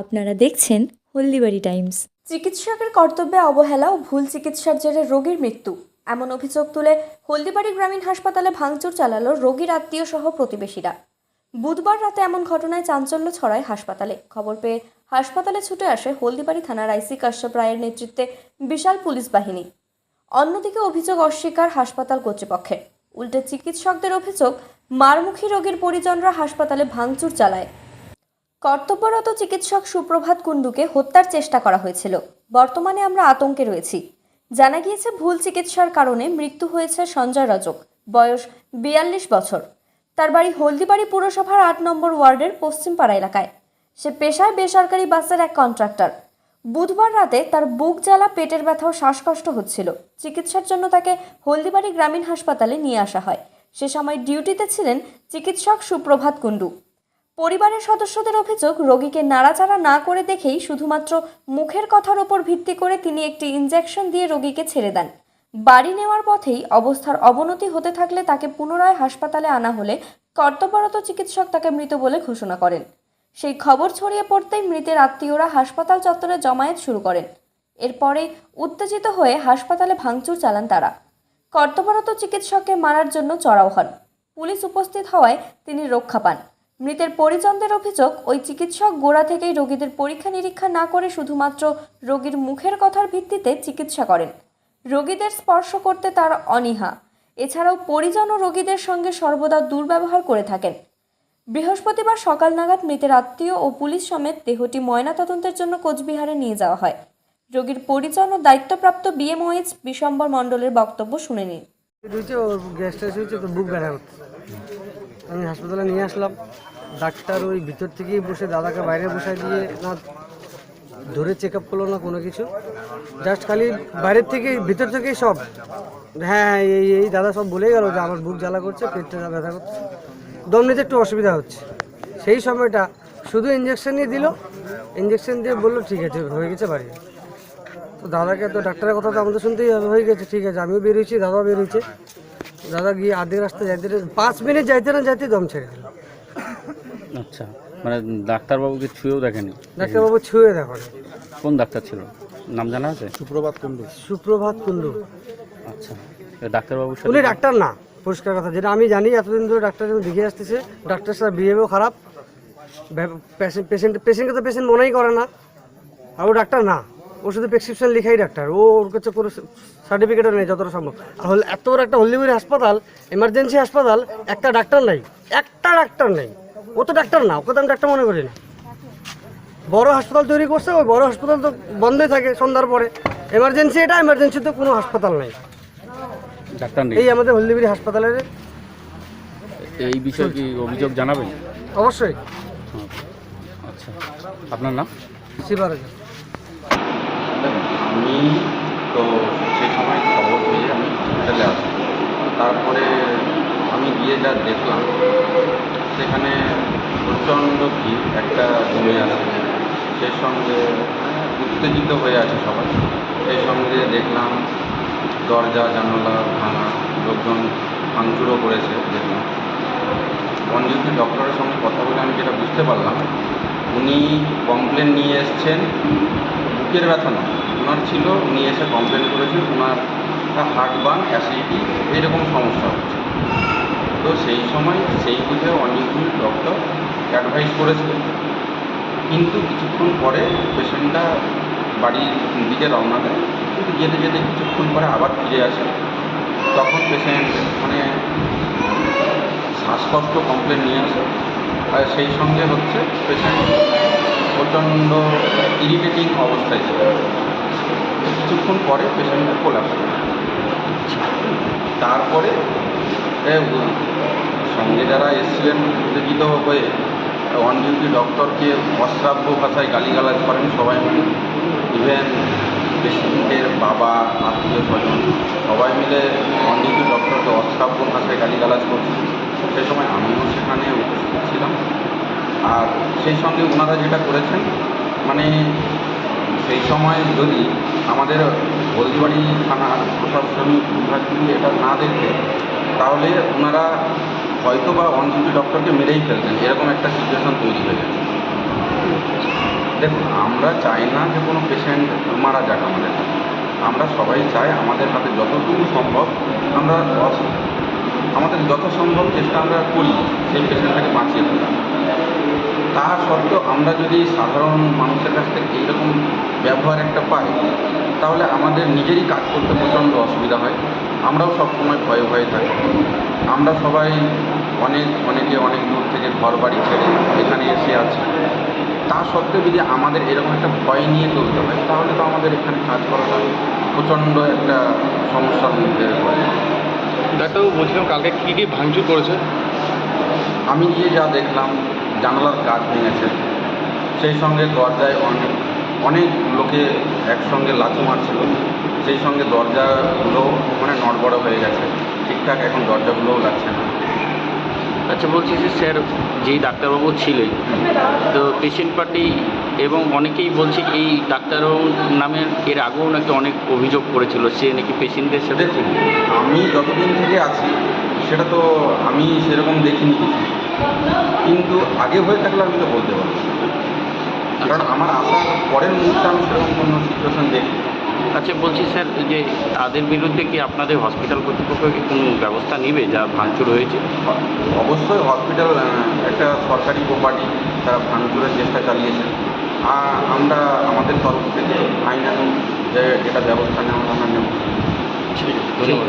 আপনারা দেখছেন হলদিবাড়ি টাইমস। চিকিৎসকের কর্তব্যে অবহেলা ও ভুল চিকিৎসার জেরে রোগীর মৃত্যু। এমন অভিযোগ তুলে হলদিবাড়ি গ্রামীণ হাসপাতালে ভাঙচুর চালালো রোগীর আত্মীয় সহ প্রতিবেশীরা। বুধবার রাতে এমন ঘটনায় চাঞ্চল্য ছড়ায় হাসপাতালে। খবর পেয়ে হাসপাতালে ছুটে আসে হলদিবাড়ি থানার আইসি কাশ্যপ রায়ের নেতৃত্বে বিশাল পুলিশ বাহিনী। অন্যদিকে অভিযোগ অস্বীকার হাসপাতাল কর্তৃপক্ষের। উল্টে চিকিৎসকদের অভিযোগ মারমুখী রোগীর পরিজনরা হাসপাতালে ভাঙচুর চালায়। কর্তব্যরত চিকিৎসক সুপ্রভাত কুণ্ডুকে হত্যার চেষ্টা করা হয়েছিল। বর্তমানে আমরা আতঙ্কে রয়েছি। জানা গিয়েছে, ভুল চিকিৎসার কারণে মৃত্যু হয়েছে সঞ্জয় রজক, বয়স বিয়াল্লিশ বছর। তার বাড়ি হলদিবাড়ি পুরসভার আট নম্বর ওয়ার্ডের পশ্চিমপাড়া এলাকায়। সে পেশায় বেসরকারি বাসের এক কন্ট্রাক্টর। বুধবার রাতে তার বুক জ্বালা, পেটের ব্যথা ও শ্বাসকষ্ট হচ্ছিল। চিকিৎসার জন্য তাকে হলদিবাড়ি গ্রামীণ হাসপাতালে নিয়ে আসা হয়। সে সময় ডিউটিতে ছিলেন চিকিৎসক সুপ্রভাত কুণ্ডু। পরিবারের সদস্যদের অভিযোগ, রোগীকে নাড়াচাড়া না করে দেখেই শুধুমাত্র মুখের কথার ওপর ভিত্তি করে তিনি একটি ইনজেকশন দিয়ে রোগীকে ছেড়ে দেন। বাড়ি নেওয়ার পথেই অবস্থার অবনতি হতে থাকলে তাকে পুনরায় হাসপাতালে আনা হলে কর্তব্যরত চিকিৎসক তাকে মৃত বলে ঘোষণা করেন। সেই খবর ছড়িয়ে পড়তেই মৃতের আত্মীয়রা হাসপাতাল চত্বরে জমায়েত শুরু করেন। এরপরে উত্তেজিত হয়ে হাসপাতালে ভাঙচুর চালান তারা। কর্তব্যরত চিকিৎসককে মারার জন্য চড়াও হন। পুলিশ উপস্থিত হওয়ায় তিনি রক্ষা পান। মৃতের পরিজনদের অভিযোগ, ওই চিকিৎসক গোড়া থেকেই রোগীদের পরীক্ষা নিরীক্ষা না করে শুধুমাত্র রোগীর মুখের কথার ভিত্তিতে চিকিৎসা করেন। রোগীদের স্পর্শ করতে তার অনীহা। এছাড়াও পরিজন ও রোগীদের সঙ্গে সর্বদা দুর্ব্যবহার করে থাকেন। বৃহস্পতিবার সকাল নাগাদ মৃতের আত্মীয় ও পুলিশ সমেত দেহটি ময়নাতদন্তের জন্য কোচবিহারে নিয়ে যাওয়া হয়। রোগীর পরিজন ও দায়িত্বপ্রাপ্ত বিএমওএইচ বিশম্বর মণ্ডলের বক্তব্য শুনে নিন। হয়েছে ওর হয়েছে বুক ব্যথা করছে আমি হাসপাতালে নিয়ে আসলাম। ডাক্তার ওই ভিতর থেকেই বসে, দাদাকে বাইরে বসায় দিয়ে না ধরে চেক আপ করল না কোনো কিছু। জাস্ট খালি বাইরের থেকে ভিতর থেকেই সব। হ্যাঁ হ্যাঁ এই এই দাদা সব বলে গেল যে আমার বুক জ্বালা করছে, পেটটা ব্যথা করছে। দম নিতে একটু অসুবিধা হচ্ছে। সেই সময়টা শুধু ইঞ্জেকশন নিয়ে দিল। ইঞ্জেকশন দিয়ে বলল, ঠিক আছে, হয়ে গেছে বাড়ি। তো দাদাকে তো ডাক্তারের কথা তো আমাদের শুনতেই হবে। হয়ে গেছে ঠিক আছে। আমিও বেরিয়েছি দাদাও বেরিয়েছে দাদা গিয়ে আধেক রাস্তা যাইতে পাঁচ মিনিট যাইতে না যাইতে দম ছেড়ে দিল। আচ্ছা মানে ডাক্তারবাবুকে ছুঁয়েও দেখেনি? ডাক্তারবাবু ছুঁয়ে দেখো কোন ডাক্তার ছিল? নাম জানা আছে? সুপ্রভাত কুণ্ডু। সুপ্রভাত কুণ্ডু। আচ্ছা এ ডাক্তারবাবুর উনি ডাক্তার না পরিষ্কার কথা। যেটা আমি জানি এতদিন ধরে ডাক্তার যখন দেখে আসতেছে ডাক্তার সাথে বিহেভিও খারাপ। পেশেন্ট পেশেন্টকে তো পেশেন্ট মনেই করে না। আর ও ডাক্তার না। ও শুধু প্রেসক্রিপশন লেখাই ডাক্তার ও ওর কাছে কোনো সার্টিফিকেটও নেই যতটা সম্ভব। আর হল এত বড় একটা হলদিবাড়ি হাসপাতাল এমার্জেন্সি হাসপাতাল একটা ডাক্তার নাই একটা ডাক্তার নেই। ও তো ডাক্তার না ওকে তো আমি ডাক্তার মনে করি না। বড় হাসপাতাল তৈরি করছে ওই বড় হাসপাতাল তো বন্ধই থাকে সন্ধ্যার পরে। এমার্জেন্সি এটা এমার্জেন্সি তো কোনো হাসপাতাল নেই। ডাক্তার নেই। এই আমাদের হলদিবাড়ি হাসপাতালের এই বিষয়ে কি অভিযোগ জানাবেন? অবশ্যই। আচ্ছা। আপনার নাম? শিবারাজ। আমি তো সেই সময় খবর পেয়ে আমি হসপিটালে আসি। তারপরে আমি গিয়ে যা দেখলাম, সেখানে প্রচণ্ড ভিড়, একটা জমে আছে সেই সঙ্গে উত্তেজিত হয়ে আছে সবাই। সেই সঙ্গে দেখলাম দরজা, জানালা, ভাঙা, লোকজন ভাঙচুরও করেছে দেখলাম। অনডিউটি ডক্টরের সঙ্গে কথা বলে আমি যেটা বুঝতে পারলাম, উনি কমপ্লেন নিয়ে এসছেন, বুকের ব্যথা নয়। ওনার ছিল, উনি এসে কমপ্লেন করেছেন ওনার হার্ট বার্ন অ্যাসিডিটি এরকম সমস্যা হচ্ছে। তো সেই সময় সেই বুঝে অনেকগুলি ডক্টর অ্যাডভাইস করেছিলেন কিন্তু কিছুক্ষণ পরে পেশেন্টটা বাড়ির দিকে রওনা দেয়, কিন্তু যেতে যেতে কিছুক্ষণ পরে আবার ফিরে আসে। তখন পেশেন্ট মানে শ্বাসকষ্ট কমপ্লেন নিয়ে আসে। আর সেই সঙ্গে হচ্ছে পেশেন্ট প্রচণ্ড ইরিটেটিং অবস্থায় ছিল। কিছুক্ষণ পরে পেশেন্টের কোলাপস তারপরে সঙ্গে যারা এসেছিলেন উত্তেজিত হয়ে অন ডিউটি ডক্টরকে অশ্রাব্য ভাষায় গালিগালাজ করেন সবাই মিলে। ইভেন পেশেন্টের বাবা, আত্মীয় স্বজন, সবাই মিলে অন ডিউটি ডক্টরকে অশ্রাব্য ভাষায় গালিগালাজ করছে। সেই সময় আমিও সেখানে উপস্থিত ছিলাম। আর সেই সঙ্গে ওনারা যেটা করেছেন মানে সেই সময় যদি আমাদের হলদিবাড়ি থানার প্রশাসনিক বিভাগ যদি এটা না দেখতে তাহলে ওনারা হয়তো বা ডিউটি ডক্টরকে মেরেই ফেলতেন এরকম একটা সিচুয়েশন তৈরি হয়ে গেছে দেখুন, আমরা চাই না যে কোনো পেশেন্ট মারা যাক আমাদের। আমরা সবাই চাই আমাদের হাতে যতটুকু সম্ভব আমরা আমাদের যত সম্ভব চেষ্টা আমরা করি সেই পেশেন্টটাকে বাঁচিয়ে ফেলা তা সত্ত্বেও আমরা যদি সাধারণ মানুষের কাছ থেকে এইরকম ব্যবহার একটা পাই, তাহলে আমাদের নিজেরই কাজ করতে প্রচণ্ড অসুবিধা হয়। আমরাও সবসময় ভয়ে ভয়ে থাকি। আমরা সবাই অনেক, অনেকে অনেক দূর থেকে ঘর বাড়ি ছেড়ে এখানে এসে আছি। তা সত্ত্বেও যদি আমাদের এরকম একটা ভয় নিয়ে চলতে হয়, তাহলে তো আমাদের এখানে কাজ করাটা প্রচণ্ড একটা সমস্যার মধ্যে পড়ে। ডাক্তারবাবু বলছিলাম কালকে কী কী ভাঙচুর করেছে? আমি গিয়ে যা দেখলাম, জানালার কাজ ভেঙেছে, সেই সঙ্গে দরজায় অনেক অনেক লোকে একসঙ্গে লাথি মারছিল, সেই সঙ্গে দরজাগুলো মানে নড়বড় হয়ে গেছে, ঠিকঠাক এখন দরজাগুলোও লাগছে না। আচ্ছা বলছি যে স্যার যেই ডাক্তারবাবু ছিলেন তো পেশেন্ট পার্টি এবং অনেকেই বলছে এই ডাক্তারবাবু নামের এর আগেও নাকি অনেক অভিযোগ করেছিল সে নাকি পেশেন্টদের সাথে দেখুন আমি যতদিন থেকে আছি সেটা তো আমি সেরকম দেখিনি কিছু। কিন্তু আগে হয়ে থাকলে আমি তো বলতে পারব কারণ আমার আসার পরের মুহূর্তে আমি সেরকম কোনো সিচুয়েশন দেখি আচ্ছা বলছি স্যার যে তাদের বিরুদ্ধে কি আপনাদের হসপিটাল কর্তৃপক্ষ কি কোনো ব্যবস্থা নেবে যা ভাঙচুর হয়েছে? অবশ্যই হসপিটাল একটা সরকারি প্রপার্টি তারা ভাঙচুরের চেষ্টা চালিয়েছে আর আমরা আমাদের তরফ থেকে আইনানুগ যে এটা ব্যবস্থা নেওয়া আমরা নেব। ঠিক আছে ধন্যবাদ।